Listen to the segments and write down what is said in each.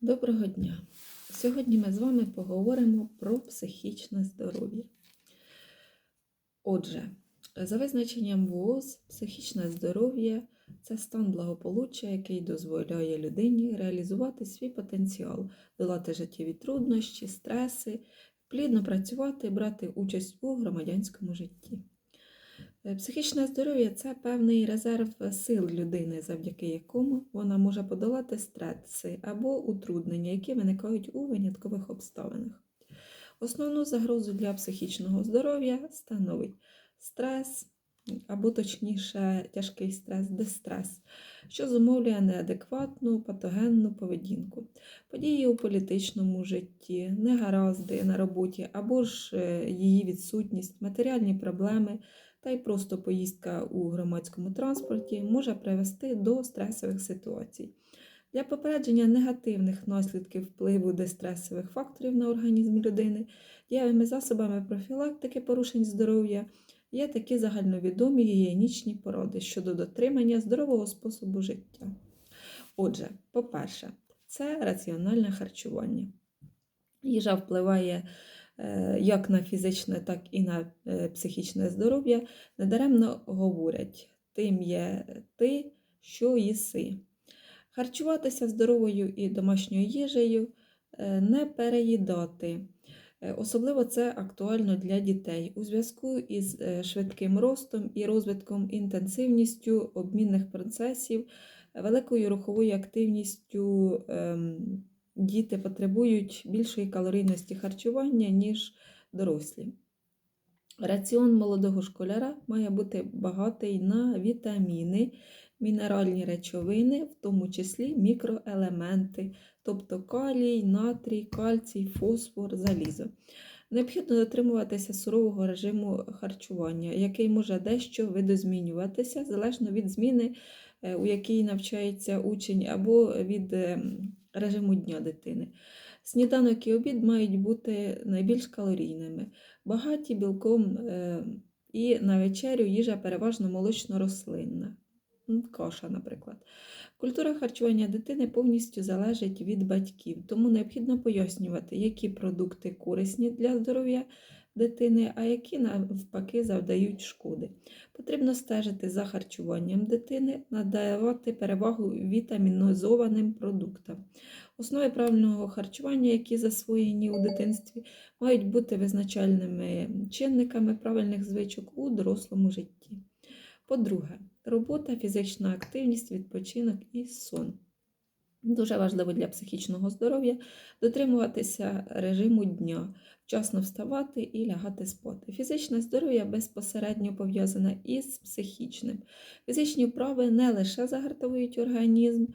Доброго дня! Сьогодні ми з вами поговоримо про психічне здоров'я. Отже, за визначенням ВООЗ, психічне здоров'я це стан благополуччя, який дозволяє людині реалізувати свій потенціал, долати життєві труднощі, стреси, плідно працювати, брати участь у громадянському житті. Е, Психічне здоров'я це певний резерв сил людини, завдяки якому вона може подолати стреси або утруднення, які виникають у виняткових обставинах. Основну загрозу для психічного здоров'я становить стрес, або точніше тяжкий стрес, дистрес, що зумовлює неадекватну патогенну поведінку, події у політичному житті, негаразди на роботі або ж е, її відсутність, матеріальні проблеми та й просто поїздка у громадському транспорті може привести до стресових ситуацій. Для попередження негативних наслідків впливу дистресових факторів на організм людини дієвими засобами профілактики порушень здоров'я є такі загальновідомі гігієнічні поради щодо дотримання здорового способу життя. Отже, по-перше, це раціональне харчування. Їжа впливає як на фізичне, так і на е, психічне здоров'я. Недаремно говорять: тим є ти, що їси. Харчуватися здоровою і домашньою їжею, е, не переїдати. Е, Особливо це актуально для дітей у зв'язку із е, швидким ростом і розвитком інтенсивністю обмінних процесів, великою руховою активністю ем, діти потребують більшої калорійності харчування, ніж дорослі. Раціон молодого школяра має бути багатий на вітаміни, мінеральні речовини, в тому числі мікроелементи, тобто калій, натрій, кальцій, фосфор, залізо. Необхідно дотримуватися сурового режиму харчування, який може дещо видозмінюватися залежно від зміни, е, у якій навчається учень, або від ем, режиму дня дитини. Сніданок і обід мають бути найбільш калорійними, багаті білком е, і на вечерю їжа переважно молочно-рослинна. М, Каша, наприклад. Культура харчування дитини повністю залежить від батьків, тому необхідно пояснювати, які продукти корисні для здоров'я дитини, а які навпаки завдають шкоди. Потрібно стежити за харчуванням дитини, надавати перевагу вітамінозованим продуктам. Основи правильного харчування, які засвоєні у дитинстві, мають бути визначальними чинниками правильних звичок у дорослому житті. По-друге, робота, фізична активність, відпочинок і сон. Дуже важливо для психічного здоров'я дотримуватися режиму дня, вчасно вставати і лягати спати. Фізичне здоров'я безпосередньо пов'язане із психічним. Фізичні вправи не лише загартовують організм,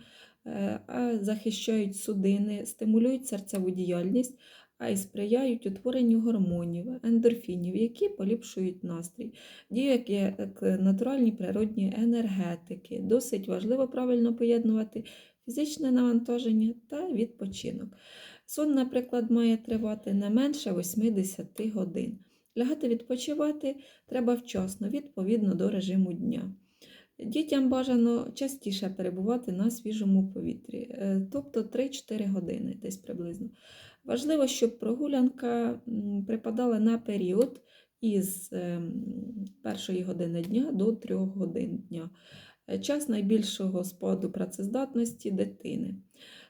е, а захищають судини, стимулюють серцеву діяльність, а й сприяють утворенню гормонів, ендорфінів, які поліпшують настрій, діють як натуральні природні енергетики. Досить важливо правильно поєднувати фізичне навантаження та відпочинок. Сон, наприклад, має тривати не менше 80 годин. Лягати відпочивати треба вчасно, відповідно до режиму дня. Дітям бажано частіше перебувати на свіжому повітрі, е, тобто 3-4 години десь приблизно. Важливо, щоб прогулянка припадала на період із ем, першої години дня до 3 годин дня. Е, Час найбільшого спаду працездатності дитини.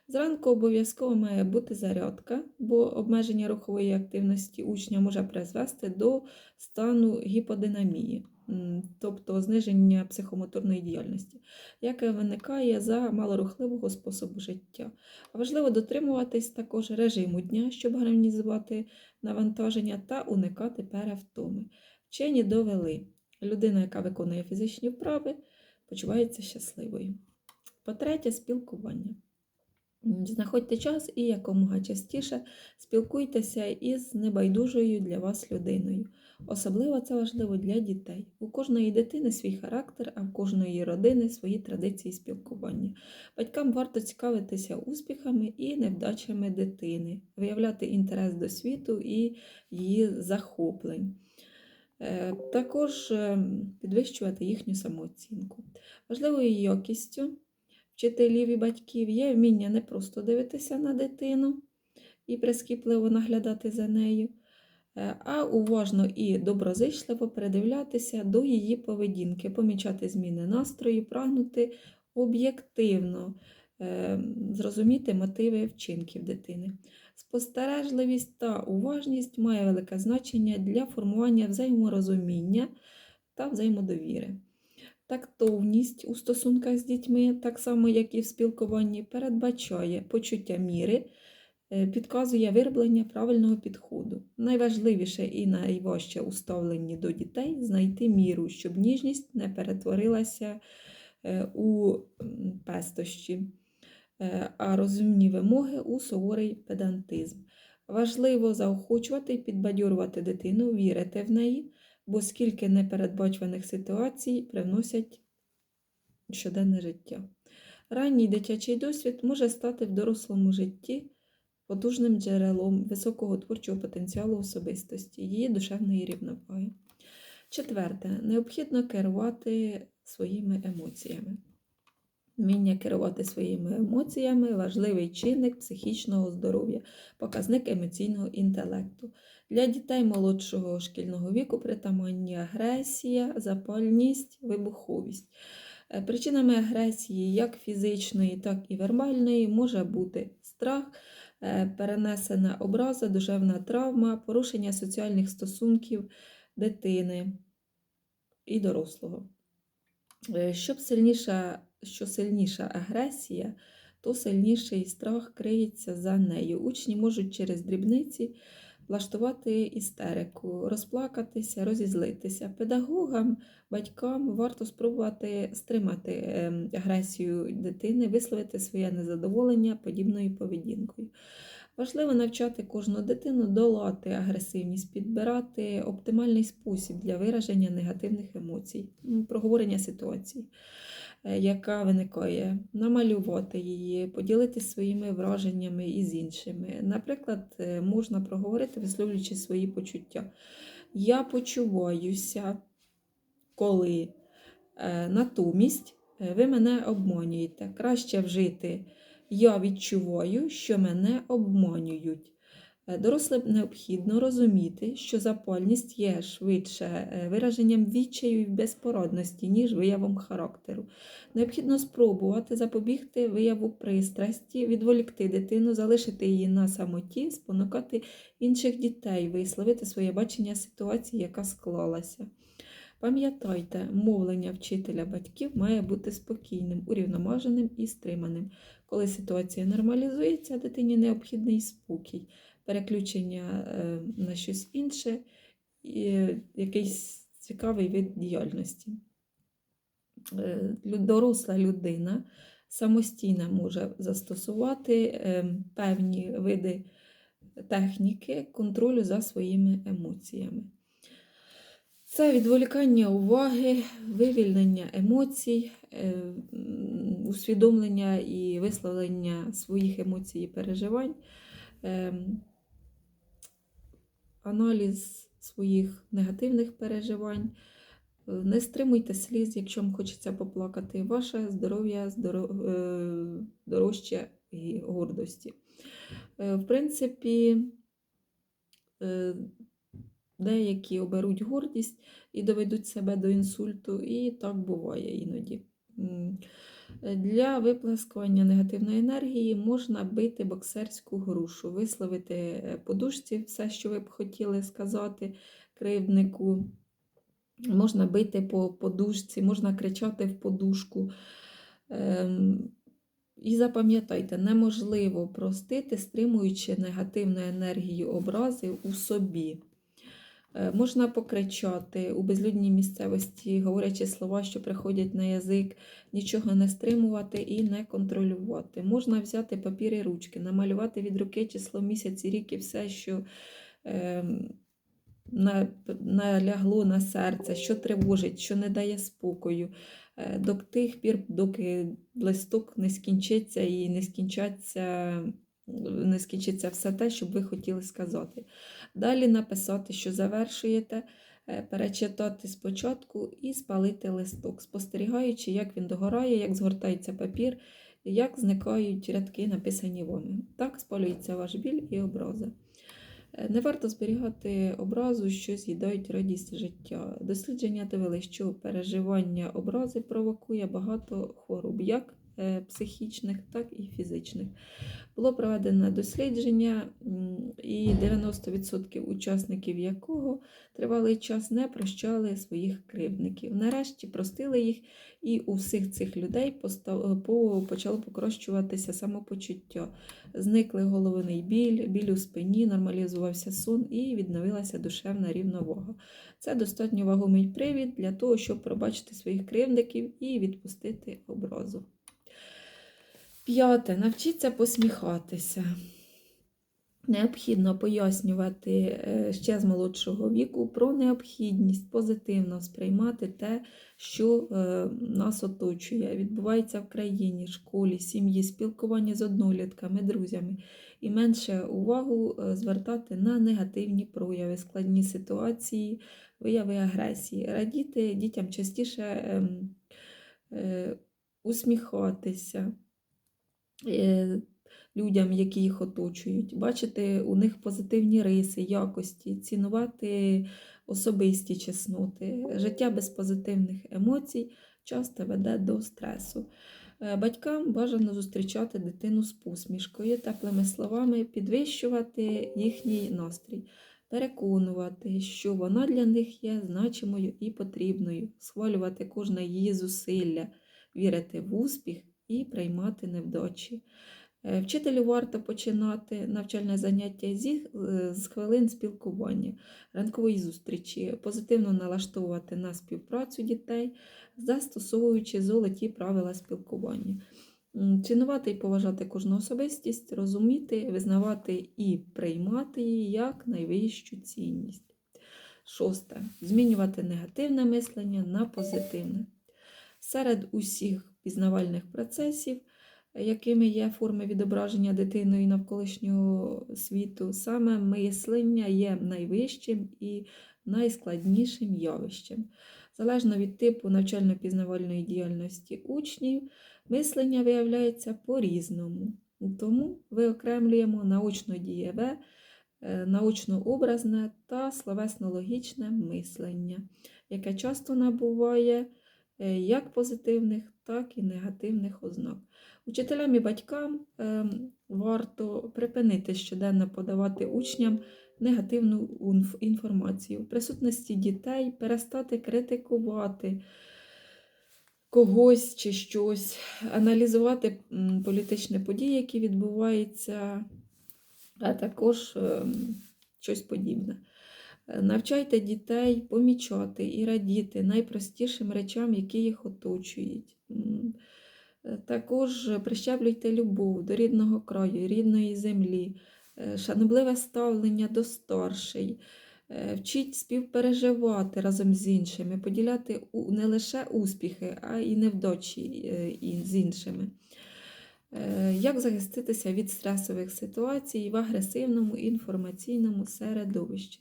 Зранку обов'язково має бути зарядка, бо обмеження рухової активності учня може призвести до стану гіподинамії, тобто зниження психомоторної діяльності, яке виникає за малорухливого способу життя. Важливо дотримуватись також режиму дня, щоб гармонізувати навантаження та уникати перевтоми. Вчені довели, людина, яка виконує фізичні вправи, почувається щасливою. По-третє, спілкування. Знаходьте час і якомога частіше спілкуйтеся із небайдужою для вас людиною. Особливо це важливо для дітей. У кожної дитини свій характер, а в кожної родини свої традиції спілкування. Батькам варто цікавитися успіхами і невдачами дитини, виявляти інтерес до світу і її захоплень. Е, Також е, підвищувати їхню самооцінку. Важливою якістю вчителів і батьків є вміння не просто дивитися на дитину і прискіпливо наглядати за нею, е, а уважно і доброзичливо придивлятися до її поведінки, помічати зміни настрою, прагнути об'єктивно е, зрозуміти мотиви вчинків дитини. Спостережливість та уважність має велике значення для формування взаєморозуміння та взаємодовіри. Тактовність у стосунках з дітьми, так само як і в спілкуванні, передбачає почуття міри, е, підказує вироблення правильного підходу. Найважливіше і найважче у ставленні до дітей знайти міру, щоб ніжність не перетворилася е, у пестощі, а розумні вимоги у суворий педантизм. Важливо заохочувати і підбадьорувати дитину, вірити в неї, бо скільки непередбачуваних ситуацій привносять щоденне життя. Ранній дитячий досвід може стати в дорослому житті потужним джерелом високого творчого потенціалу особистості, її душевної рівноваги. Четверте, необхідно керувати своїми емоціями. Вміння керувати своїми емоціями важливий чинник психічного здоров'я, показник емоційного інтелекту. Для дітей молодшого шкільного віку притаманні агресія, запальність, вибуховість. Е, Причинами агресії, як фізичної, так і вербальної, може бути страх, е, перенесена образа, душевна травма, порушення соціальних стосунків дитини і дорослого. Е, Щоб сильніша, що сильніша агресія, то сильніший страх криється за нею. Учні можуть через дрібниці влаштувати істерику, розплакатися, розізлитися. Педагогам, батькам варто спробувати стримати ем, агресію дитини, висловити своє незадоволення подібною поведінкою. Важливо навчати кожну дитину долати агресивність, підбирати оптимальний спосіб для вираження негативних емоцій, проговорення ситуації, яка виникає, намалювати її, поділитися своїми враженнями із іншими. Наприклад, е, можна проговорити, висловлюючи свої почуття. Я почуваюся, коли е, натомість е, ви мене обманюєте. Краще вжити. Я відчуваю, що мене обманюють. Е, Дорослим необхідно розуміти, що запальність є швидше е, вираженням відчаю і безпорадності, ніж виявом характеру. Необхідно спробувати запобігти вияву пристрасті, відволікти дитину, залишити її на самоті, спонукати інших дітей, висловити своє бачення ситуації, яка склалася. Пам'ятайте, мовлення вчителя батьків має бути спокійним, урівноваженим і стриманим. Коли ситуація нормалізується, дитині необхідний спокій, переключення е, на щось інше, і е, якийсь цікавий вид діяльності. Е, Доросла людина самостійно може застосувати певні види техніки контролю за своїми емоціями. Це відволікання уваги, вивільнення емоцій, усвідомлення і висловлення своїх емоцій і переживань, ем, аналіз своїх негативних переживань. Е, Не стримуйте сліз, якщо вам хочеться поплакати. Ваше здоров'я здоро- е, дорожче і гордості. Е, В принципі, деякі оберуть гордість і доведуть себе до інсульту, і так буває іноді. Для виплескування негативної енергії можна бити боксерську грушу, висловити е, подушці все, що ви б хотіли сказати кривднику. Можна бити по подушці, можна кричати в подушку. Ем, і запам'ятайте, неможливо простити, стримуючи негативну енергію образи у собі. Е, Можна покричати у безлюдній місцевості, говорячи слова, що приходять на язик, нічого не стримувати і не контролювати. Можна взяти папір і ручки, намалювати від руки число місяць і рік і все, що на- налягло на серце, що тривожить, що не дає спокою. Е, До тих пір, доки листок не скінчиться і не скінчаться, не скінчиться все те, що ви хотіли сказати. Далі написати, що завершуєте, е, перечитати спочатку і спалити листок, спостерігаючи, як він догорає, як згортається папір як зникають рядки, написані вами. Так спалюється ваш біль і образа. Е, Не варто зберігати образу, що з'їдають радість життя. Дослідження довели, що переживання образи провокує багато хвороб, як психічних, так і фізичних. Було проведено дослідження, і 90% учасників якого тривалий час не прощали своїх кривдників. Нарешті простили їх, і у всіх цих людей постав- почало покращуватися самопочуття. Зникли головний біль, біль у спині, нормалізувався сон і відновилася душевна рівновага. Це достатньо вагомий привід для того, щоб пробачити своїх кривдників і відпустити образу. П'яте. Навчіться посміхатися. Необхідно пояснювати е, ще з молодшого віку про необхідність позитивно сприймати те, що е, нас оточує, відбувається в країні, школі, сім'ї, спілкуванні з однолітками, друзями, і менше увагу е, звертати на негативні прояви, складні ситуації, вияви агресії. Радіти дітям частіше ем, усміхатися. Е, людям, які їх оточують, бачити у них позитивні риси, якості, цінувати особисті чесноти. Життя без позитивних емоцій часто веде до стресу. Е, Батькам бажано зустрічати дитину з посмішкою, теплими словами, підвищувати їхній настрій, переконувати, що вона для них є значимою і потрібною, схвалювати кожне її зусилля, вірити в успіх і приймати невдачі. Е, Вчителю варто починати навчальне заняття зі, е, з хвилин спілкування, ранкової зустрічі, позитивно налаштовувати на співпрацю дітей, застосовуючи золоті правила спілкування. Цінувати і поважати кожну особистість, розуміти, визнавати і приймати її як найвищу цінність. Шосте. Змінювати негативне мислення на позитивне. Серед усіх пізнавальних процесів якими є форми відображення дитиною навколишнього світу, саме мислення є найвищим і найскладнішим явищем. Залежно від типу навчально-пізнавальної діяльності учнів, мислення виявляється по-різному. Тому виокремлюємо научно-дієве, е, научно-образне та словесно-логічне мислення, яке часто набуває як позитивних, так і негативних ознак. Учителям і батькам ем, варто припинити щоденно подавати учням негативну інформацію. В присутності дітей перестати критикувати когось чи щось, аналізувати політичні події, які відбуваються, а також ем, щось подібне. Навчайте дітей помічати і радіти найпростішим речам, які їх оточують. Е, Також прищеплюйте любов до рідного краю, рідної землі, е, шанобливе ставлення до старший, е, вчіть співпереживати разом з іншими, поділяти не лише успіхи, а й невдачі з іншими. Як захиститися від стресових ситуацій в агресивному інформаційному середовищі?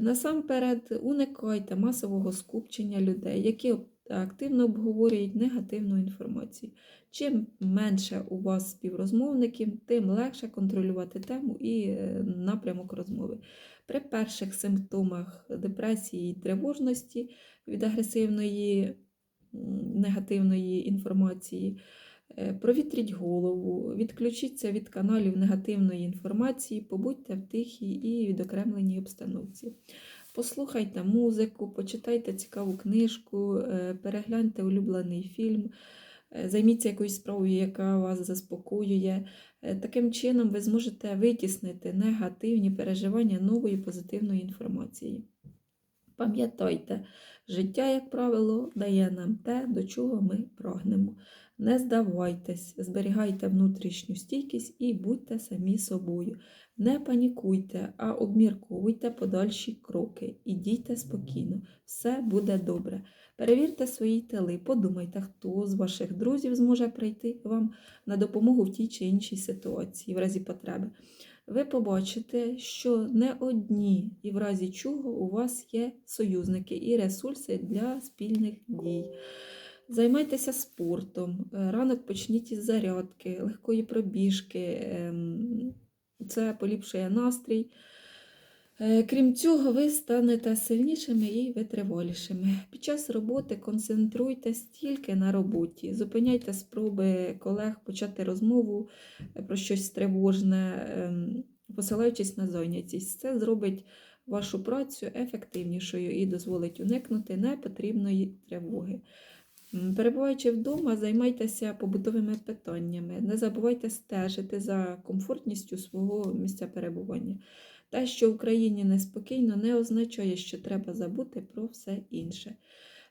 Насамперед, уникайте масового скупчення людей, які активно обговорюють негативну інформацію. Чим менше у вас співрозмовників, тим легше контролювати тему і е, напрямок розмови. При перших симптомах депресії і тривожності від агресивної негативної інформації, провітріть голову, відключіться від каналів негативної інформації, побудьте в тихій і відокремленій обстановці. Послухайте музику, почитайте цікаву книжку, е, перегляньте улюблений фільм, е, займіться якоюсь справою, яка вас заспокоює. Е, Таким чином ви зможете витіснити негативні переживання нової позитивної інформації. Пам'ятайте, життя, як правило, дає нам те, до чого ми прагнемо. Не здавайтесь, зберігайте внутрішню стійкість і будьте самі собою. Не панікуйте, а обмірковуйте подальші кроки і дійте спокійно. Все буде добре. Перевірте свої тили, подумайте, хто з ваших друзів зможе прийти вам на допомогу в тій чи іншій ситуації в разі потреби. Ви побачите, що не одні, і в разі чого у вас є союзники і ресурси для спільних дій. Займайтеся спортом, е, ранок почніть із зарядки, легкої пробіжки. ем, Це поліпшує настрій. Е, Крім цього, ви станете сильнішими і витривалішими. Під час роботи концентруйтесь тільки на роботі. Зупиняйте спроби колег почати розмову е, про щось тривожне, ем, посилаючись на зайнятість. Це зробить вашу працю ефективнішою і дозволить уникнути непотрібної тривоги. Перебуваючи вдома, займайтеся побутовими питаннями. Не забувайте стежити за комфортністю свого місця перебування. Те, що в Україні неспокійно, не означає, що треба забути про все інше.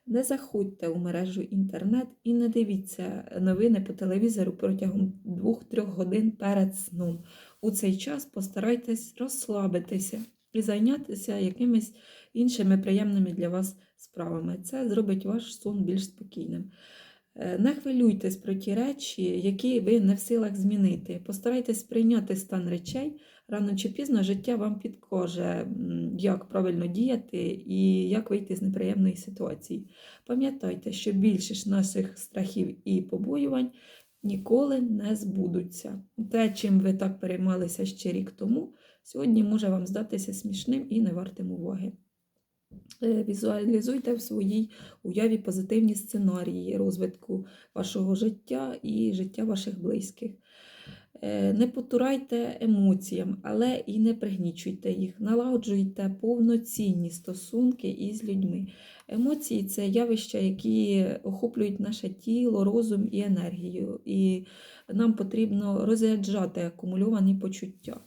Не заходьте у мережу інтернет і не дивіться новини по телевізору протягом 2-3 годин перед сном. У цей час постарайтесь розслабитися і зайнятися якимись іншими приємними для вас справами. Це зробить ваш сон більш спокійним. Е, Не хвилюйтесь про ті речі, які ви не в силах змінити. Постарайтесь прийняти стан речей. Рано чи пізно життя вам підкаже, як правильно діяти і як вийти з неприємної ситуації. Пам'ятайте, що більшість наших страхів і побоювань ніколи не збудуться. Те, чим ви так переймалися ще рік тому, сьогодні може вам здатися смішним і не вартим уваги. Е, Візуалізуйте в своїй уяві позитивні сценарії розвитку вашого життя і життя ваших близьких. Е, Не потурайте емоціям, але і не пригнічуйте їх. Налагоджуйте повноцінні стосунки із людьми. Емоції це явища, які охоплюють наше тіло, розум і енергію. І нам потрібно розряджати акумульовані почуття.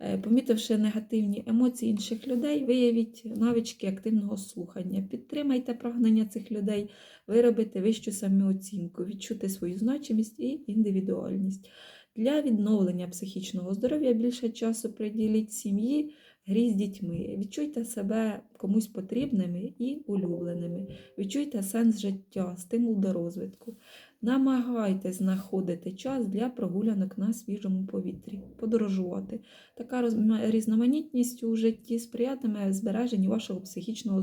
Е, Помітивши негативні емоції інших людей, виявіть навички активного слухання. Підтримайте прагнення цих людей, виробити вищу самооцінку, відчути свою значимість і індивідуальність. Для відновлення психічного здоров'я більше часу приділіть сім'ї, грі з дітьми. Відчуйте себе комусь потрібними і улюбленими. Відчуйте сенс життя, стимул до розвитку. Намагайтесь знаходити час для прогулянок на свіжому повітрі, подорожувати. Така різноманітність у житті сприятиме збереженню вашого психічного